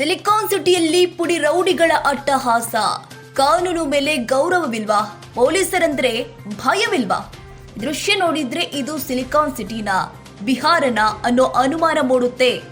Silicon ಸಿಟಿಯಲ್ಲಿ ಪುಡಿ ರೌಡಿಗಳ ಅಟ್ಟಹಾಸ. ಕಾನೂನು ಮೇಲೆ ಗೌರವವಿಲ್ವಾ? ಪೊಲೀಸರಂದ್ರೆ ಭಯವಿಲ್ವಾ? ದೃಶ್ಯ ನೋಡಿದ್ರೆ ಇದು ಸಿಲಿಕಾನ್ ಸಿಟಿನ ಬಿಹಾರನ ಅನ್ನೋ ಅನುಮಾನ ಮೂಡುತ್ತೆ.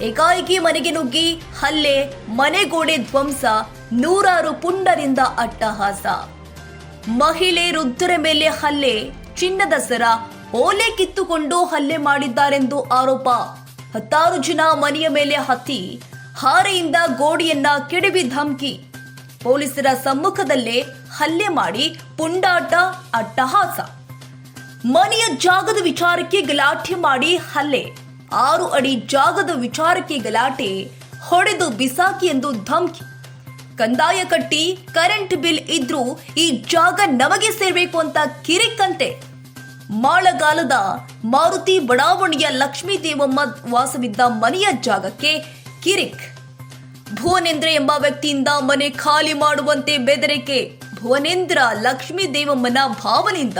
ಏಕಾಏಕಿ ಮನೆಗೆ ನುಗ್ಗಿ ಹಲ್ಲೆ, ಮನೆಗೋಡೆ ಧ್ವಂಸ, ನೂರಾರು ಪುಂಡರಿಂದ ಅಟ್ಟಹಾಸ. ಮಹಿಳೆ ವೃದ್ಧರ ಮೇಲೆ ಹಲ್ಲೆ, ಚಿನ್ನದ ಸರ, ಓಲೆ ಕಿತ್ತುಕೊಂಡು ಹಲ್ಲೆ ಮಾಡಿದ್ದಾರೆಂದು ಆರೋಪ. ಹತ್ತಾರು ಜನ ಮನೆಯ ಮೇಲೆ ಹತ್ತಿ ಹಾರೆಯಿಂದ ಗೋಡೆಯನ್ನ ಕೆಡವಿ ಧಮಕಿ. ಪೊಲೀಸರ ಸಮ್ಮುಖದಲ್ಲೇ ಹಲ್ಲೆ ಮಾಡಿ ಪುಂಡಾಟ, ಅಟ್ಟಹಾಸ. ಮನೆಯ ಜಾಗದ ವಿಚಾರಕ್ಕೆ ಗಲಾಟೆ ಮಾಡಿ ಹಲ್ಲೆ. ಆರು ಅಡಿ ಜಾಗದ ವಿಚಾರಕ್ಕೆ ಗಲಾಟೆ, ಹೊಡೆದು ಬಿಸಾಕಿ ಎಂದು ಧಮಕಿ. ಕಂದಾಯ ಕಟ್ಟಿ, ಕರೆಂಟ್ ಬಿಲ್ ಇದ್ರೂ ಈ ಜಾಗ ನಮಗೆ ಸೇರ್ಬೇಕು ಅಂತ ಕಿರಿಕಂತೆ ಮಾಳಗಾಲದ ಮಾರುತಿ ಬಡಾವಣೆಯ ಲಕ್ಷ್ಮೀ ದೇವಮ್ಮ ವಾಸವಿದ್ದ ಮನೆಯ ಜಾಗಕ್ಕೆ ಕಿರಿಕ್. ಭುವನೇಂದ್ರ ಎಂಬ ವ್ಯಕ್ತಿಯಿಂದ ಮನೆ ಖಾಲಿ ಮಾಡುವಂತೆ ಬೆದರಿಕೆ. ಭುವನೇಂದ್ರ ಲಕ್ಷ್ಮೀ ದೇವಮ್ಮನ ಭಾವನೆಯಿಂದ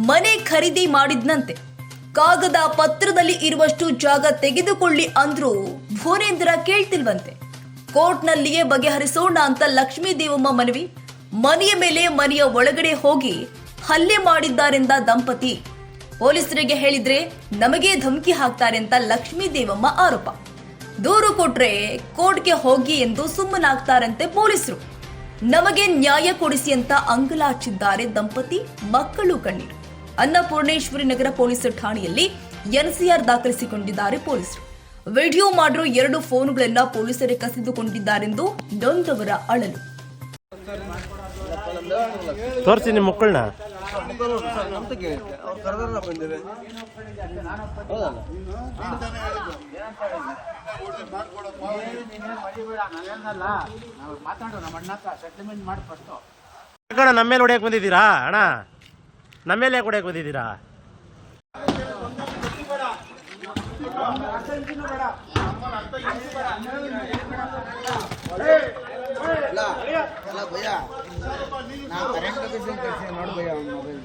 ಮನೆ ಖರೀದಿ ಮಾಡಿದ್ನಂತೆ. ಕಾಗದ ಪತ್ರದಲ್ಲಿ ಇರುವಷ್ಟು ಜಾಗ ತೆಗೆದುಕೊಳ್ಳಿ ಅಂದ್ರೂ ಭುವನೇಂದ್ರ ಕೇಳ್ತಿಲ್ವಂತೆ. ಕೋರ್ಟ್ನಲ್ಲಿಯೇ ಬಗೆಹರಿಸೋಣ ಅಂತ ಲಕ್ಷ್ಮೀ ದೇವಮ್ಮ ಮನವಿ. ಮನೆಯ ಮೇಲೆ ಮನೆಯ ಒಳಗಡೆ ಹೋಗಿ ಹಲ್ಲೆ ಮಾಡಿದ್ದಾರೆಂದ ದಂಪತಿ. ಪೊಲೀಸರಿಗೆ ಹೇಳಿದ್ರೆ ನಮಗೆ ಧಮಕಿ ಹಾಕ್ತಾರೆ ಅಂತ ಲಕ್ಷ್ಮೀ ದೇವಮ್ಮ ಆರೋಪ. ದೂರು ಕೊಟ್ರೆ ಕೋರ್ಟ್ಗೆ ಹೋಗಿ ಎಂದು ಸುಮ್ಮನಾಗ್ತಾರಂತೆ ಪೊಲೀಸರು. ನಮಗೆ ನ್ಯಾಯ ಕೊಡಿಸಿ ಅಂತ ಅಂಗಲಾಚಿದ್ದಾರೆ ದಂಪತಿ, ಮಕ್ಕಳು ಕಣ್ಣೀರು ಅನ್ನಪೂರ್ಣೇಶ್ವರಿ ನಗರ ಪೊಲೀಸ್ ಠಾಣೆಯಲ್ಲಿ ಎನ್ಸಿಆರ್ ದಾಖಲಿಸಿಕೊಂಡಿದ್ದಾರೆ ಪೊಲೀಸರು. ವಿಡಿಯೋ ಮಾಡಿರೋ ಎರಡು ಫೋನ್ಗಳನ್ನ ಪೊಲೀಸರೇ ಕಸಿದುಕೊಂಡಿದ್ದಾರೆಂದು ನೊಂದವರ ಅಳಲು. ತೋರಿಸಿ ನಿಮ್ಮ ಮಕ್ಕಳನ್ನ. ಅಂತ ಕೇಳುತ್ತೆ ಅವ್ರು ಬಂದಿದೆ ಹೌದಲ್ಲ ಅಣ್ಣ ನಮ್ಮ ಮೇಲೆ ಹೊಡೆಯಕ್ಕೆ ಬಂದಿದ್ದೀರಾ ಅಣ್ಣ? ನಮ್ಮ ಮೇಲೆ ಯಾಕೆ ಹೊಡೆಯಕ್ಕೆ ಬಂದಿದ್ದೀರಾ? ಅಲ್ಲ ಅಲ್ಲ ಭಯ್ಯ ನಾ ಕರೆಂಟ್ ಲೊಕೇಶನ್ ಕಳಿಸಿ ನೋಡಿ ಭಯ್ಯ ಅವ್ನ ಮೊಬೈಲ್.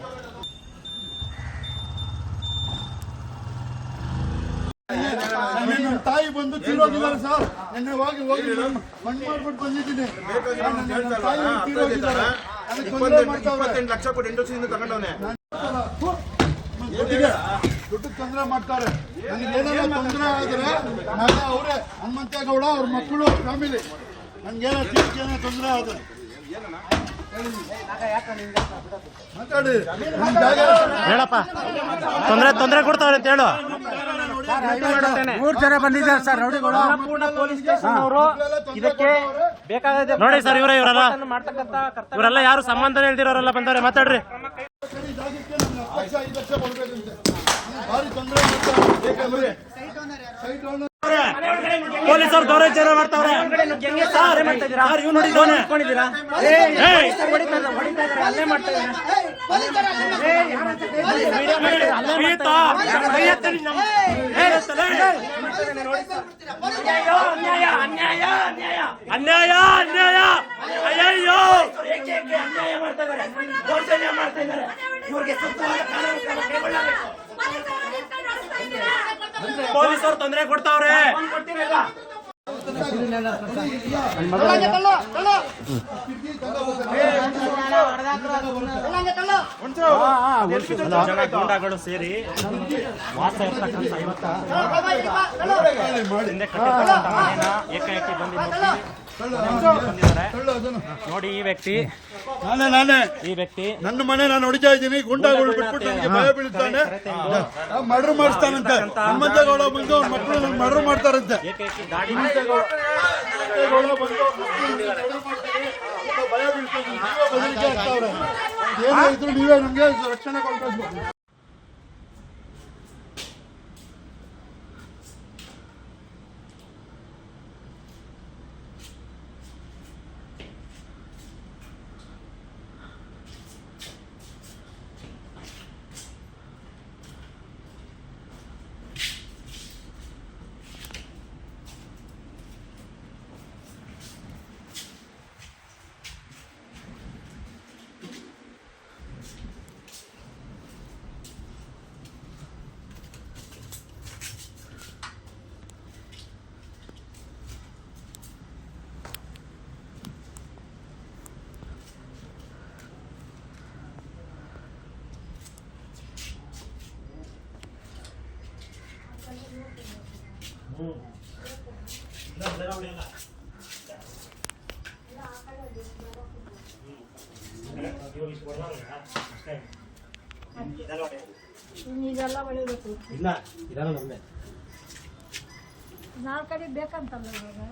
ನನ್ನ ತಾಯಿ ಬಂದು ತಿರೋಗಿದ್ದಾರೆ ಸರ್. ನಿನ್ನೆ ಹೋಗಿ ಹೋಗಿ ಮಣ್ಣು ಮಾಡ್ಬಿಟ್ಟು ಬಂದಿದ್ದೀನಿ. ನನ್ನ ತಾಯಿ ತಿರೋಗಿದ್ದಾರೆ ನನಗೆ ತೊಂದರೆ ಮಾಡ್ತಾವ್ರೆ. ಲಕ್ಷ ಕೊಟ್ಟು ತಗೊಂಡವನೆ. ದುಡ್ಡಿಗೆ ತೊಂದರೆ ಮಾಡ್ತಾರೆ. ನನಗೆ ತೊಂದರೆ ಆದರೆ ಮಗ ಅವರೇ ಹನುಮಂತೇಗೌಡ ಅವ್ರ ಮಕ್ಕಳು ಫ್ಯಾಮಿಲಿ. ತೊಂದರೆ ಮಾತಾಡಿ. ಹೇಳಪ್ಪ. ತೊಂದರೆ ತೊಂದರೆ ಕೊಡ್ತಾವ್ರೆ ಅಂತ ಹೇಳು. ಮೂರ್ ಜನ ಬಂದಿದ್ದಾರೆ ಸರ್ ರೌಡಿಗಳು ಪೊಲೀಸ್ ಸ್ಟೇಷನ್ ಅವರು ಇದಕ್ಕೆ ಬೇಕಾದ ನೋಡಿ ಸರ್ ಇವರೇ ಇವರಲ್ಲ. ಇವರೆಲ್ಲ ಯಾರು ಸಂಬಂಧ ಇಲ್ದಿರೋರೆಲ್ಲ ಬಂದವ್ರೆ ಮಾತಾಡ್ರಿ. ಭಾರಿ ಜಾಗಕ್ಕೆ ಪೊಲೀಸರು ದೌರ್ಜನ್ಯ ಮಾಡ್ತಾವ್ರೆ ಅನ್ಯಾಯ ಅನ್ಯಾಯ ಅಯ್ಯೋ ಅನ್ಯಾಯ ಮಾಡ್ತಾ ಇದ್ದಾರೆ ಅಯ್ಯಯ್ಯೋ ಪೊಲೀಸರು ತೊಂದರೆ ಕೊಡ್ತಾವ್ರೆ. ಜನ ಗೂಂಡಾಗಳು ಸೇರಿ ವಾಸ ಇರ್ತಕ್ಕಂಥ ಇವತ್ತ ಹಿಂದೆ ಕಟ್ಟಿರ್ತಕ್ಕಂಥ ಮನೆನ ಏಕಾಏಕಿ ಬಂದು ನೋಡಿ ಈ ವ್ಯಕ್ತಿ. ನಾನೇ ನಾನೇ. ಈ ವ್ಯಕ್ತಿ. ನನ್ನ ಮನೆ ನಾನು ಹೊಡಿತಾ ಇದ್ದೀನಿ ಗುಂಡಾಗಳು ಬಿಟ್ಬಿಟ್ಟು ನನಗೆ ಭಯ ಬೀಳ್ತಾನೆ ಮರ್ಡರ್ ಮಾಡಿಸ್ತಾನಂತೆ. ಹನುಮಂತೇಗೌಡ ಬಂದು ಅವ್ರ ಮಕ್ಕಳು ನನ್ನ ಮರ್ಡರ್ ಮಾಡ್ತಾರಂತೆ. ಭಯ ಬೀಳ್ತಾನೆ. ನೀವೇ ನಮ್ಗೆ ರಕ್ಷಣೆ ಕೊಡ್ಬೇಕು ಇದೆಲ್ಲ ಬೆಳಿಬೇಕು ಇಲ್ಲ ಇದೆಲ್ಲ ನಮ್ಮೆ ನಾಲ್ಕು ಕಡೆ ಬೇಕಂತಲ್ಲ ಇವಾಗ.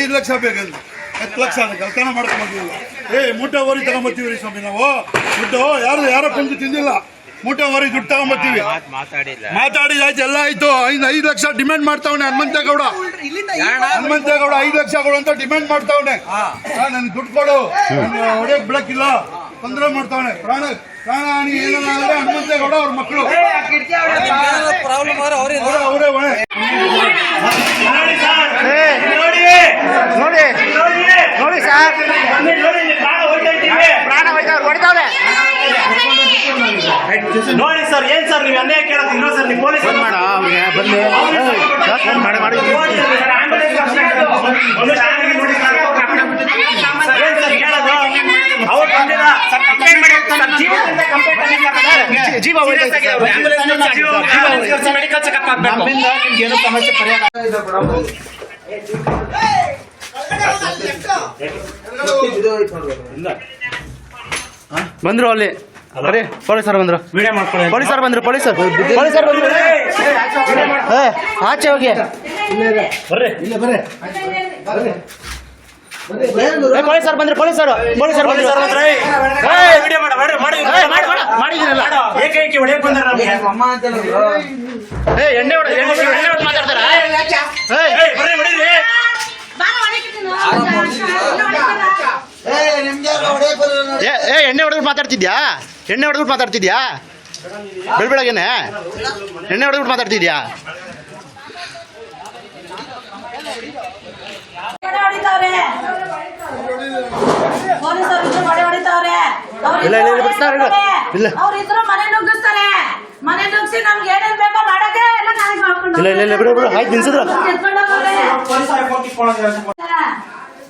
ಐದು ಲಕ್ಷ ಬೇಕಂತ ಹತ್ತು ಲಕ್ಷ ಅದು ಕಲ್ತನ ಮಾಡ್ಕೊಂಬಂದಿಲ್ಲ ಏ ಮೂಟೆ ಓರಿ ತಗೊಂಬತ್ತೀವಿ ರೀ ಸ್ವಾಮಿ ನಾವು. ದುಡ್ಡು ಯಾರು ಯಾರ ಪಂಚು ತಿಂದಿಲ್ಲ. ಮೂಟೆ ಓರಿ ದುಡ್ಡು ತಗೊಂಬತ್ತೀವಿ. ಮಾತಾಡಿ ಆಯ್ತು ಎಲ್ಲ ಆಯ್ತು. ಐದು ಐದು ಲಕ್ಷ ಡಿಮ್ಯಾಂಡ್ ಮಾಡ್ತಾವನೆ ಹನುಮಂತೇಗೌಡ. ಹನುಮಂತೇಗೌಡ ಐದು ಲಕ್ಷ ಕೊಡು ಅಂತ ಡಿಮ್ಯಾಂಡ್ ಮಾಡ್ತಾವನೆ. ನನ್ಗೆ ದುಡ್ಡು ಕೊಡು. ಹೊಡೆಯಕ್ ಬಿಡಕ್ಕಿಲ್ಲ. ತೊಂದರೆ ಮಾಡ್ತಾವಣೆ ಪ್ರಾಣ ಪ್ರಾಣ ಹಾನಿ ಏನಾದ್ರೆ ಹನುಮಂತೇಗೌಡ ಅವ್ರ ಮಕ್ಕಳು ಅವರೇ ಹೊಣೆ ನೋಡಿ ನೋಡಿ. ಸರ್. ಪ್ರಾಣ ಹೋಯ್ತವ್ರು ಹೊಡಿತಾವ್ರೆ. ನೋಡಿ ಸರ್ ಏನ್ ಸರ್ ನೀವು ಅನ್ಯಾಯ ಕೇಳೋದು ಇನ್ನೊಂದ್ ಸರ್ ನೀವು ಪೊಲೀಸ್ ಮಾಡ ಅವ್ರಿಗೆ ಬಂದು. ಮಾಡಿ ಮಾಡಿ. ಜೀವ ಹೋಯ್ತು ಮೆಡಿಕಲ್ ಚೆಕಪ್ ಆಗ್ಬೇಕು ನಮ್ಮಿಂದ ನಿಮ್ಗೆ ಏನೋ ಸಮಸ್ಯೆ ಪರಿಹಾರ ಬಂದ್ರು ಅಲ್ಲಿ ಬರೀ ಪೊಲೀಸರು ಬಂದ್ರು ವಿಡಿಯೋ ಮಾಡ್ಕೊಳ್ಳಿ ಪೊಲೀಸರು ಬಂದ್ರು ಪೊಲೀಸರು ಪೊಲೀಸರು ಬಂದ್ರು ಆಚೆ ಹೋಗಿ ಬರ್ರಿ ಏ, ಪೊಲೀಸರು ಬಂದ್ರು ಪೊಲೀಸರು ಪೊಲೀಸರು ಬಂದ್ರು. ಏ, ವಿಡಿಯೋ ಮಾಡ ಮಾಡಿ ಮಾಡಿ ಏ, ಮಾಡು, ಮಾಡು, ಮಾಡಿದ್ದೀನಲ್ಲ? ಏಕೈಕಿ ಹೊಡೆಯಕ್ ಬಂದಾರ ನಮ್ಗೆ. ಅಮ್ಮ ಅಂತ ಏ ಎಣ್ಣೆ ಹೊಡೆ ಎಣ್ಣೆ ಹೊಡೆ- ಎಣ್ಣೆ ಹೊಡೆ ಮಾತಾಡ್ತಾರ? ಏ ಏಯ್ ಬರ್ರಿ ಹೊಡೀರಿ ಏ ಏ ಏ ಎಣ್ಣೆ ಹೊಡೆದ್ಬಿಟ್ಟು ಮಾತಾಡ್ತಿದ್ಯಾ? ಎಣ್ಣೆ ಹೊಡೆದ್ಬಿಟ್ಟು ಮಾತಾಡ್ತಿದ್ಯಾ? ಬೆಳ್ ಬೆಳಗ್ಗೆನೆ ಎಣ್ಣೆ ಹೊಡೆದ್ಬಿಟ್ಟು ಮಾತಾಡ್ತಿದ್ಯಾ ಹೊಡಿತಾವ್ರೆ ಪೊಲೀಸರು ಇದ್ರು ಮನೆ ಹೊಡಿತಾವ್ರೆ ಅವ್ರು ಇಲ್ಲ, ಇಲ್ಲ, ಇಲ್ಲ, ಬಿಡ್ತಾರೆ, ಇಲ್ಲ. ಇಲ್ಲ. ಅವ್ರು ಇದ್ರು ಮನೆ ನುಗ್ಗಿಸ್ತಾರೆ. ಮನೆ ನುಗ್ಗಿಸಿ ನಮ್ಗೆ ಏನೇನ್ ಬೇಕೋ ಮಾಡಕ್ಕೆ ಎಲ್ಲ ನಾಳೆ ಮಾಡ್ಕೊಂಡು ಇಲ್ಲ ಇಲ್ಲ ಇಲ್ಲ ಬಿಡು ಬಿಡು. ಆಯ್ತು ನಿಲ್ಸಿದ್ರು.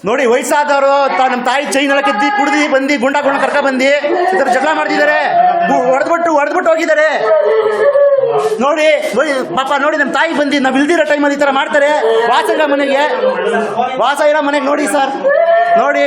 ನೋಡಿ ವಯಸ್ಸಾದವರು ನಮ್ಮ ತಾಯಿ ಚೈನ್ ಎಲ್ಲ ಕುಡ್ದಿ ಬಂದು ಗುಂಡ ಗುಂಡ ಕರ್ಕ ಬಂದಿ ಥರ ಜಗಳ ಮಾಡ್ತಿದ್ದಾರೆ. ಹೊಡೆದ್ಬಿಟ್ಟು ಹೊಡೆದ್ಬಿಟ್ಟು ಹೋಗಿದ್ದಾರೆ. ನೋಡಿ ನೋಡಿ, ಪಾಪ ನೋಡಿ ನಮ್ಮ ತಾಯಿ ಬಂದು ನಾವು ಇಲ್ದಿರೋ ಟೈಮಲ್ಲಿ ಈ ತರ ಮಾಡ್ತಾರೆ. ವಾಸ ಇರೋ ಮನೆಗೆ. ವಾಸ ಇರೋ ಮನೆಗೆ ನೋಡಿ ಸರ್. ನೋಡಿ.